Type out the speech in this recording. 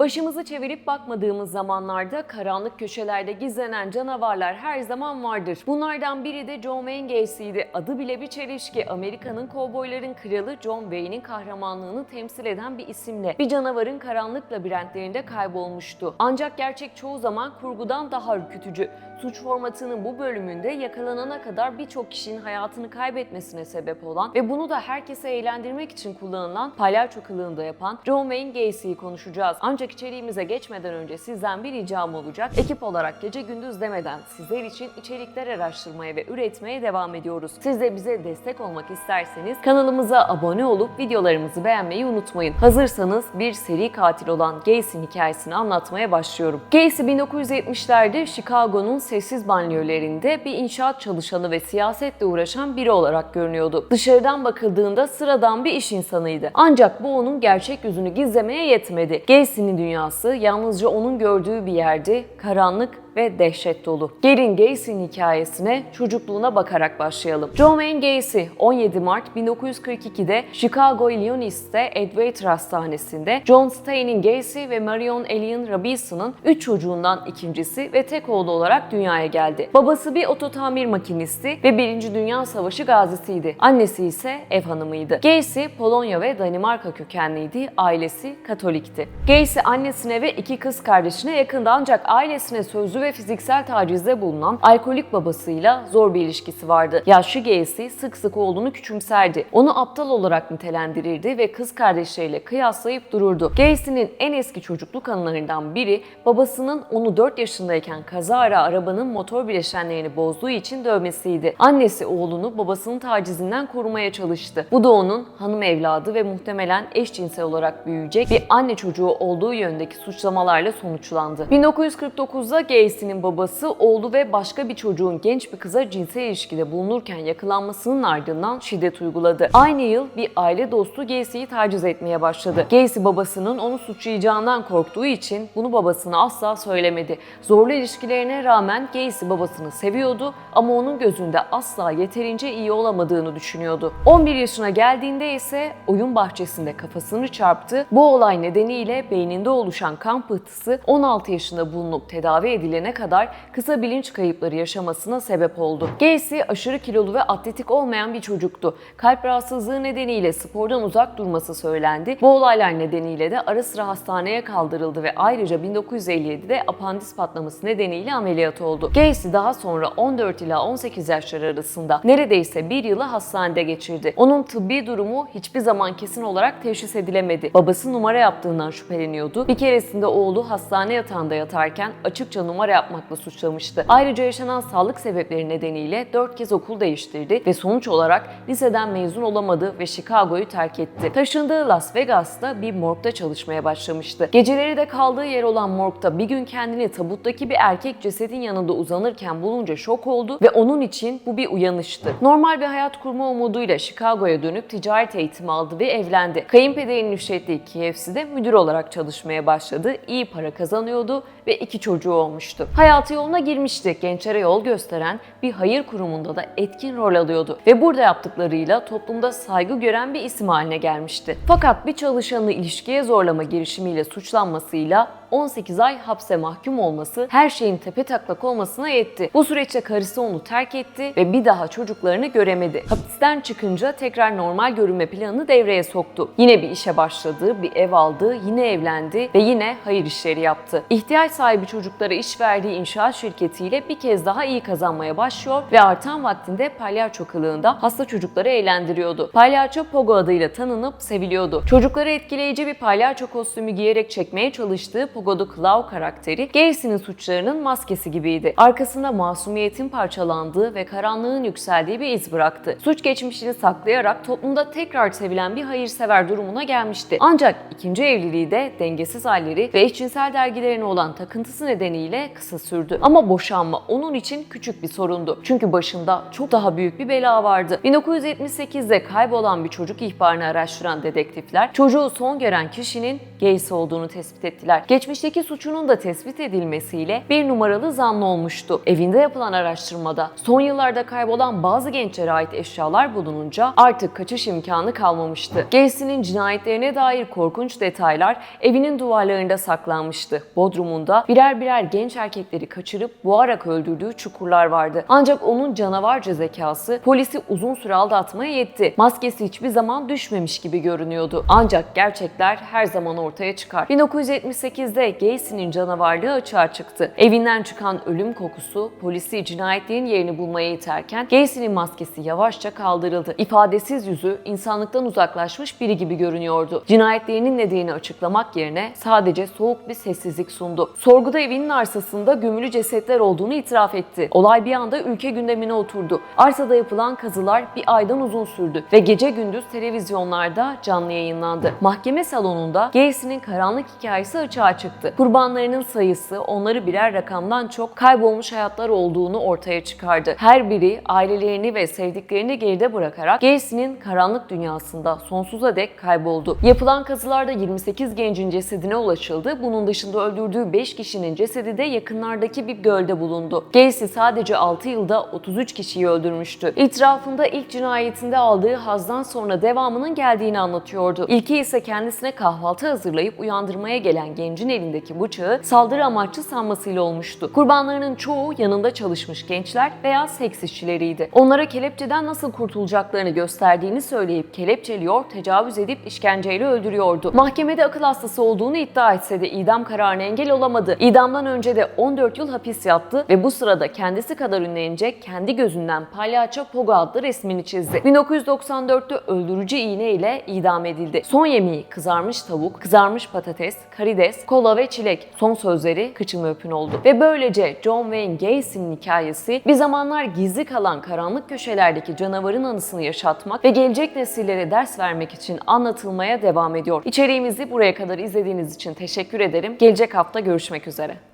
Başımızı çevirip bakmadığımız zamanlarda karanlık köşelerde gizlenen canavarlar her zaman vardır. Bunlardan biri de John Wayne Gacy'ydi. Adı bile bir çelişki. Amerika'nın kovboyların kralı John Wayne'in kahramanlığını temsil eden bir isimle bir canavarın karanlık labirentlerinde kaybolmuştu. Ancak gerçek çoğu zaman kurgudan daha ürkütücü. Suç formatının bu bölümünde yakalanana kadar birçok kişinin hayatını kaybetmesine sebep olan ve bunu da herkese eğlendirmek için kullanılan palyaço kılığında yapan John Wayne Gacy'yi konuşacağız. Ancak içeriğimize geçmeden önce sizden bir ricam olacak. Ekip olarak gece gündüz demeden sizler için içerikler araştırmaya ve üretmeye devam ediyoruz. Siz de bize destek olmak isterseniz kanalımıza abone olup videolarımızı beğenmeyi unutmayın. Hazırsanız bir seri katil olan Gacy'nin hikayesini anlatmaya başlıyorum. Gacy 1970'lerde Chicago'nun sessiz banliyölerinde bir inşaat çalışanı ve siyasetle uğraşan biri olarak görünüyordu. Dışarıdan bakıldığında sıradan bir iş insanıydı. Ancak bu onun gerçek yüzünü gizlemeye yetmedi. Gacy'nin dünyası yalnızca onun gördüğü bir yerdi, karanlık ve dehşet dolu. Gelin Gacy'nin hikayesine çocukluğuna bakarak başlayalım. John Wayne Gacy 17 Mart 1942'de Chicago Illinois'te Edgewater Hastanesi'nde John Stein'in Gacy ve Marion Ellen Robinson'ın 3 çocuğundan ikincisi ve tek oğlu olarak dünyaya geldi. Babası bir ototamir makinisti ve 1. Dünya Savaşı gazisiydi. Annesi ise ev hanımıydı. Gacy Polonya ve Danimarka kökenliydi. Ailesi Katolikti. Gacy annesine ve iki kız kardeşine yakındı ancak ailesine sözlü ve fiziksel tacizde bulunan alkolik babasıyla zor bir ilişkisi vardı. Yaşlı Gacy sık sık oğlunu küçümserdi. Onu aptal olarak nitelendirirdi ve kız kardeşleriyle kıyaslayıp dururdu. Gacy'nin en eski çocukluk anılarından biri babasının onu 4 yaşındayken kazara arabanın motor bileşenlerini bozduğu için dövmesiydi. Annesi oğlunu babasının tacizinden korumaya çalıştı. Bu da onun hanım evladı ve muhtemelen eşcinsel olarak büyüyecek bir anne çocuğu olduğu yöndeki suçlamalarla sonuçlandı. 1949'da Gacy'nin babası oğlu ve başka bir çocuğun genç bir kıza cinsel ilişkide bulunurken yakalanmasının ardından şiddet uyguladı. Aynı yıl bir aile dostu Gacy'yi taciz etmeye başladı. Gacy babasının onu suçlayacağından korktuğu için bunu babasına asla söylemedi. Zorlu ilişkilerine rağmen Gacy babasını seviyordu ama onun gözünde asla yeterince iyi olamadığını düşünüyordu. 11 yaşına geldiğinde ise oyun bahçesinde kafasını çarptı. Bu olay nedeniyle beyninde oluşan kan pıhtısı 16 yaşında bulunup tedavi edilene kadar kısa bilinç kayıpları yaşamasına sebep oldu. Gacy aşırı kilolu ve atletik olmayan bir çocuktu. Kalp rahatsızlığı nedeniyle spordan uzak durması söylendi. Bu olaylar nedeniyle de ara sıra hastaneye kaldırıldı ve ayrıca 1957'de apandis patlaması nedeniyle ameliyat oldu. Gacy daha sonra 14 ila 18 yaşları arasında neredeyse bir yılı hastanede geçirdi. Onun tıbbi durumu hiçbir zaman kesin olarak teşhis edilemedi. Babası numara yaptığından şüpheleniyordu. Bir keresinde oğlu hastane yatağında yatarken açıkça numara yapmakla suçlamıştı. Ayrıca yaşanan sağlık sebepleri nedeniyle 4 kez okul değiştirdi ve sonuç olarak liseden mezun olamadı ve Chicago'yu terk etti. Taşındığı Las Vegas'ta bir morgda çalışmaya başlamıştı. Geceleri de kaldığı yer olan morgda bir gün kendini tabuttaki bir erkek cesedin yanında uzanırken bulunca şok oldu ve onun için bu bir uyanıştı. Normal bir hayat kurma umuduyla Chicago'ya dönüp ticaret eğitimi aldı ve evlendi. Kayınpederinin işlettiği KFC'de müdür olarak çalışmaya başladı. İyi para kazanıyordu ve iki çocuğu olmuştu. Hayatı yoluna girmişti. Gençlere yol gösteren bir hayır kurumunda da etkin rol alıyordu ve burada yaptıklarıyla toplumda saygı gören bir isim haline gelmişti. Fakat bir çalışanı ilişkiye zorlama girişimiyle suçlanmasıyla 18 ay hapse mahkum olması her şeyin tepe taklak olmasına yetti. Bu süreçte karısı onu terk etti ve bir daha çocuklarını göremedi. Hapisten çıkınca tekrar normal görünme planını devreye soktu. Yine bir işe başladı, bir ev aldı, yine evlendi ve yine hayır işleri yaptı. İhtiyaç sahibi çocuklara iş verdiği inşaat şirketiyle bir kez daha iyi kazanmaya başlıyor ve artan vaktinde palyaço kılığında hasta çocukları eğlendiriyordu. Palyaço Pogo adıyla tanınıp seviliyordu. Çocukları etkileyici bir palyaço kostümü giyerek çekmeye çalıştığı Pogo'da Clown karakteri Gacy'nin suçlarının maskesi gibiydi. Arkasında masumiyetin parçalandığı ve karanlığın yükseldiği bir iz bıraktı. Suç geçmişini saklayarak toplumda tekrar sevilen bir hayırsever durumuna gelmişti. Ancak ikinci evliliği de dengesiz halleri ve eşcinsel dergilerine olan takıntısı nedeniyle kısa sürdü. Ama boşanma onun için küçük bir sorundu. Çünkü başında çok daha büyük bir bela vardı. 1978'de kaybolan bir çocuk ihbarını araştıran dedektifler çocuğu son gören kişinin Gacy olduğunu tespit ettiler. Geçmişteki suçunun da tespit edilmesiyle bir numaralı zanlı olmuştu. Evinde yapılan araştırmada son yıllarda kaybolan bazı gençlere ait eşyalar bulununca artık kaçış imkanı kalmamıştı. Gacy'nin cinayetlerine dair korkunç detaylar evinin duvarlarında saklanmıştı. Bodrumunda birer birer genç erkekleri kaçırıp boğarak öldürdüğü çukurlar vardı. Ancak onun canavarca zekası polisi uzun süre aldatmaya yetti. Maskesi hiçbir zaman düşmemiş gibi görünüyordu. Ancak gerçekler her zaman ortaya çıkar. 1978'de Gacy'nin canavarlığı açığa çıktı. Evinden çıkan ölüm kokusu polisi cinayetlerin yerini bulmaya iterken Gacy'nin maskesi yavaşça kaldırıldı. İfadesiz yüzü insanlıktan uzaklaşmış biri gibi görünüyordu. Cinayetlerinin nedenini açıklamak yerine sadece soğuk bir sessizlik sundu. Sorguda evinin arsasında gömülü cesetler olduğunu itiraf etti. Olay bir anda ülke gündemine oturdu. Arsada yapılan kazılar bir aydan uzun sürdü ve gece gündüz televizyonlarda canlı yayınlandı. Mahkeme salonunda Gacy'nin karanlık hikayesi açığa çıktı. Kurbanlarının sayısı onları birer rakamdan çok kaybolmuş hayatlar olduğunu ortaya çıkardı. Her biri ailelerini ve sevdiklerini geride bırakarak Gacy'nin karanlık dünyasında sonsuza dek kayboldu. Yapılan kazılarda 28 gencin cesedine ulaşıldı. Bunun dışında öldürdüğü 5 kişinin cesedi de yakınlardaki bir gölde bulundu. Gacy sadece 6 yılda 33 kişiyi öldürmüştü. İtirafında ilk cinayetinde aldığı hazdan sonra devamının geldiğini anlatıyordu. İlki ise kendisine kahvaltı hazırlayıp uyandırmaya gelen gencin elindeki bıçağı saldırı amaçlı sanmasıyla olmuştu. Kurbanlarının çoğu yanında çalışmış gençler veya seks işçileriydi. Onlara kelepçeden nasıl kurtulacaklarını gösterdiğini söyleyip kelepçeliyor, tecavüz edip işkenceyle öldürüyordu. Mahkemede akıl hastası olduğunu iddia etse de idam kararına engel olamadı. İdamdan önce de 14 yıl hapis yattı ve bu sırada kendisi kadar ünlenecek kendi gözünden Palyaço Pogo adlı resmini çizdi. 1994'te öldürücü iğne ile idam edildi. Son yemeği kızarmış tavuk, kızarmış patates, karides, kola ve çilek. Son sözleri kıçımı öpün oldu. Ve böylece John Wayne Gacy'nin hikayesi bir zamanlar gizli kalan karanlık köşelerdeki canavarın anısını yaşatmak ve gelecek nesillere ders vermek için anlatılmaya devam ediyor. İçeriğimizi buraya kadar izlediğiniz için teşekkür ederim. Gelecek hafta görüşmek üzere.